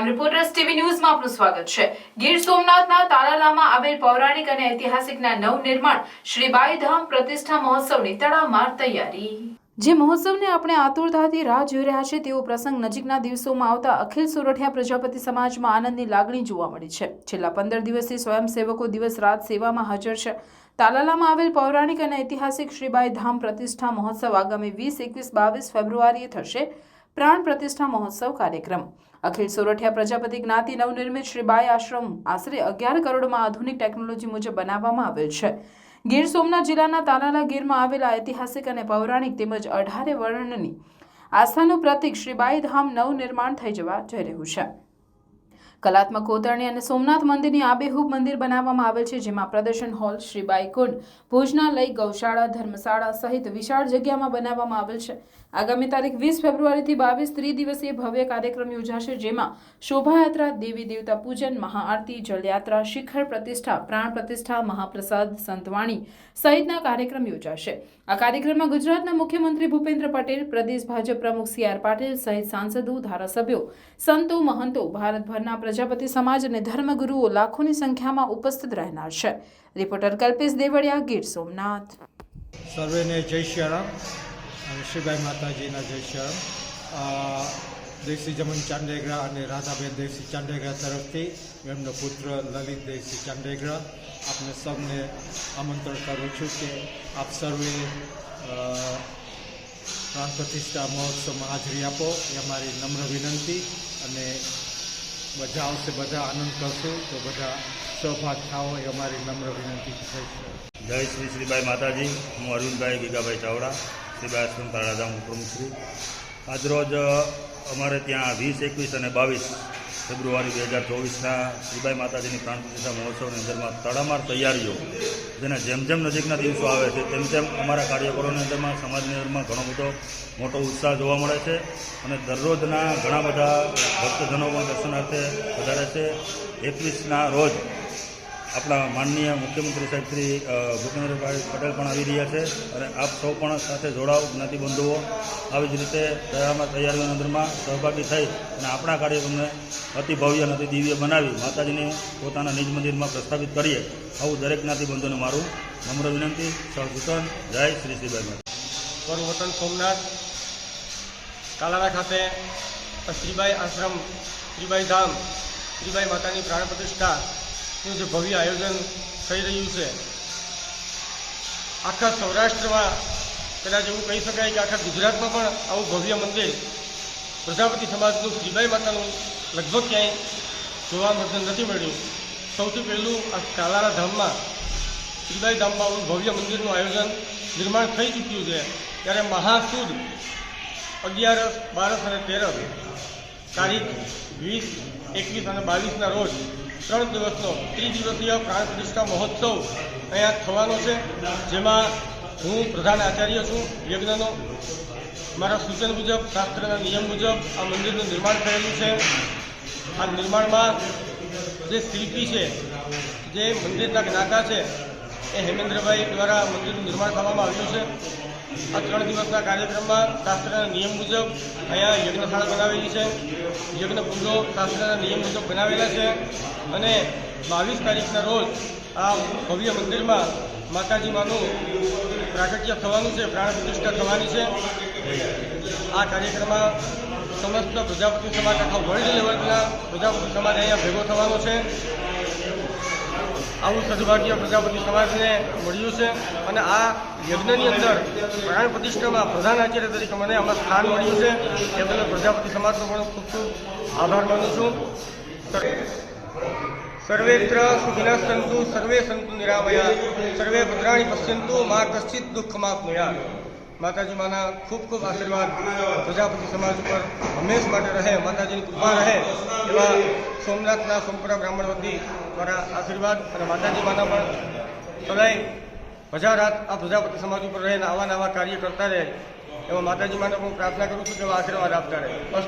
Crime reporters TV ન્યૂઝમાં આપનું સ્વાગત છે. ગીર સોમનાથના તાલાલામાં આવેલ પૌરાણિક અને ઐતિહાસિકના નવનિર્માણ શ્રી બાઈધામ પ્રતિષ્ઠા મહોત્સવની તડામાર તૈયારી. જે મહોત્સવને આપણે આતુરતાથી રાહ જોઈ રહ્યા છે તેવો પ્રસંગ નજીકના દિવસોમાં આવતા અખિલ સોરઠિયા પ્રજાપતિ સમાજમાં આનંદની લાગણી જોવા મળી છે. છેલ્લા પંદર દિવસથી સ્વયંસેવકો દિવસ રાત સેવામાં હાજર છે. તાલાલામાં આવેલ પૌરાણિક અને ઐતિહાસિક શ્રીબાઈ ધામ પ્રતિષ્ઠા મહોત્સવ આગામી વીસ, એકવીસ, બાવીસ ફેબ્રુઆરીએ થશે. પ્રાણ પ્રતિષ્ઠા મહોત્સવ કાર્યક્રમ. અખિલ સોરઠિયા પ્રજાપતિ જ્ઞાતિ નવનિર્મિત શ્રીબાઈ આશ્રમ આશરે અગિયાર કરોડમાં આધુનિક ટેકનોલોજી મુજબ બનાવવામાં આવેલ છે. ગીર સોમનાથ જિલ્લાના તાલાલા ગીરમાં આવેલા ઐતિહાસિક અને પૌરાણિક તેમજ અઢારે વર્ણની આસ્થાનું પ્રતીક શ્રીબાઈ ધામ નવનિર્માણ થઈ જવા જઈ રહ્યું છે. કલાત્મક કોતરણી અને સોમનાથ મંદિરની આબેહૂબ મંદિર બનાવવામાં આવેલ છે, જેમાં પ્રદર્શન હોલ શ્રીબાઈ કુંડ ભોજનાલય, ગૌશાળા, ધર્મશાળા સહિત વિશાળ જગ્યામાં બનાવવામાં આવેલ છે. આગામી તારીખ વીસ ફેબ્રુઆરીથી બાવીસ ત્રિદિવસીય ભવ્ય કાર્યક્રમ યોજાશે, જેમાં શોભાયાત્રા, દેવી દેવતા પૂજન, મહાઆરતી જલયાત્રા શિખર પ્રતિષ્ઠા, પ્રાણ પ્રતિષ્ઠા, મહાપ્રસાદ, સંતવાણી સહિતના કાર્યક્રમ યોજાશે. આ કાર્યક્રમમાં ગુજરાતના મુખ્યમંત્રી ભૂપેન્દ્ર પટેલ, પ્રદેશ ભાજપ પ્રમુખ સી આર પાટીલ સહિત સાંસદો, ધારાસભ્યો, સંતો, મહંતો, ભારતભરના પ્રજાપતિ સમાજ અને ધર્મગુરુઓ લાખોની સંખ્યામાં ઉપસ્થિત રહેનાર છે. રિપોર્ટર કલ્પેશ દેવળિયા ગીર સોમનાથ. સર્વેને જય શ્રીરામ અને શ્રીબાઈ માતાજીના જય આ દેશી જમન ચાંડેગરા અને રાધાબેન દેશી ચાંડેગરા તરફથી એમનો પુત્ર લલિત દેશી ચાંડેગરા આપને સૌને આમંત્રણ કરું છું કે આપ સર્વે પ્રાણ પ્રતિષ્ઠા મહોત્સવમાં હાજરી આપો. એ અમારી નમ્ર વિનંતી અને બધા આવશે, બધા આનંદ કરશું તો બધા સહભાગ થાઓ એ અમારી નમ્ર વિનંતી છે જય શ્રી શ્રીભાઈ માતાજી. હું અરવિંદભાઈ ગીગાભાઈ ચાવડા. શ્રીબાઈ આશ્રમ તારાધામ પ્રમુખશ્રી આજરોજ અમારે ત્યાં વીસ, એકવીસ અને બાવીસ ફેબ્રુઆરી બે હજાર ચોવીસના શ્રીબાઈ માતાજીની પ્રાણ પ્રતિષ્ઠા મહોત્સવની અંદરમાં તડામાર તૈયારીઓ, જેને જેમ જેમ નજીકના દિવસો આવે છે, તેમ તેમ અમારા કાર્યકરોની અંદરમાં, સમાજની અંદરમાં ઘણો બધો મોટો ઉત્સાહ જોવા મળે છે. અને દરરોજના ઘણા બધા ભક્તજનો પણ દર્શનાર્થે વધારે છે. એકવીસના રોજ આપણા માનનીય મુખ્યમંત્રી સાહેબ શ્રી ભૂપેન્દ્રભાઈ પટેલ પણ આવી રહ્યા છે અને આપ સૌ પણ સાથે જોડાવ જ્ઞાતિબંધુઓ આવી જ રીતે દયામાં તૈયારીઓની અંદરમાં સહભાગી થઈ અને આપણા કાર્યક્રમને અતિ ભવ્ય અને અતિ દિવ્ય બનાવી માતાજીને પોતાના નિજ મંદિરમાં પ્રસ્થાપિત કરીએ. આવું દરેક જ્ઞાતિબંધુને મારું નમ્ર વિનંતી. સહસૂચન જય શ્રી શ્રીભાઈ મારું વતન સોમનાથ, કાલારા ખાતે શ્રીબાઈ આશ્રમ, શ્રીબાઈ ધામ, શ્રીબાઈ માતાની પ્રાણ પ્રતિષ્ઠાનું જે ભવ્ય આયોજન થઈ રહ્યું છે. આખા સૌરાષ્ટ્રમાં કદાચ એવું કહી શકાય કે આખા ગુજરાતમાં પણ આવું ભવ્ય મંદિર પ્રજાપતિ સમાજનું શ્રીબાઈ માતાનું લગભગ ક્યાંય જોવા નથી મળ્યું. સૌથી પહેલું આ કાલારા ધામમાં, શ્રીબાઈ ધામમાં આવું ભવ્ય મંદિરનું આયોજન નિર્માણ થઈ ચૂક્યું છે. ત્યારે મહાસુદ અગિયારસ બારસ અને તેરસ તારીખ વીસ, એકવીસ અને બાવીસના રોજ ત્રણ દિવસનો ત્રિદિવસીય પ્રાણ પ્રતિષ્ઠા મહોત્સવ અહીંયા થવાનો છે, જેમાં હું પ્રધાન આચાર્ય છું, યજ્ઞનો. મારા સૂચન મુજબ, શાસ્ત્રના નિયમ મુજબ આ મંદિરનું નિર્માણ થયેલું છે. આ નિર્માણમાં જે શિલ્પી છે, જે મંદિરના જ્ઞાતા છે, એ હેમેન્દ્રભાઈ દ્વારા મંદિરનું નિર્માણ કરવામાં આવ્યું છે. આ ત્રણ દિવસના કાર્યક્રમમાં શાસ્ત્રના નિયમ મુજબ અહીંયા યજ્ઞશાળા બનાવેલી છે. યજ્ઞ કુંડો શાસ્ત્રના નિયમ મુજબ બનાવેલા છે અને બાવીસ તારીખના રોજ આ ભવ્ય મંદિરમાં માતાજી માનું પ્રાગટ્ય થવાનું છે, પ્રાણ પ્રતિષ્ઠા થવાની છે. આ કાર્યક્રમમાં સમસ્ત પ્રજાપતિ સમાજ આખા વર્લ્ડ લેવલના પ્રજાપતિ સમાજ અહીંયા ભેગો થવાનો છે. આવું સદભાગ્ય પ્રજાપતિ સમાજને મળ્યું છે અને આ યજ્ઞની અંદર પ્રાણ પ્રતિષ્ઠામાં પ્રધાન આચાર્ય તરીકે મને આમાં સ્થાન મળ્યું છે. એ બદલ પ્રજાપતિ સમાજનો પણ ખૂબ ખૂબ આભાર માનું છું. સર્વેત્ર સુખિના સંતુ સર્વે સંતુ નિરામયા, સર્વે ભદ્રાણી પશ્યંતુ, મા કશ્ચિત દુઃખમાપનુયા. માતાજી માના ખૂબ ખૂબ આશીર્વાદ. પ્રજાપતિ સમાજ ઉપર હંમેશ માટે રહે, માતાજીની કૃપા રહે. એવા સોમનાથના સોમપુરા બ્રાહ્મણ વતી દ્વારા આશીર્વાદ અને માતાજી માના પણ સદાય ભજા રાત આ પ્રજાપતિ સમાજ ઉપર રહે અને આવા નવા કાર્ય કરતા રહે. એવા માતાજી માને હું પ્રાર્થના કરું છું કે આશીર્વાદ આપતા રહે.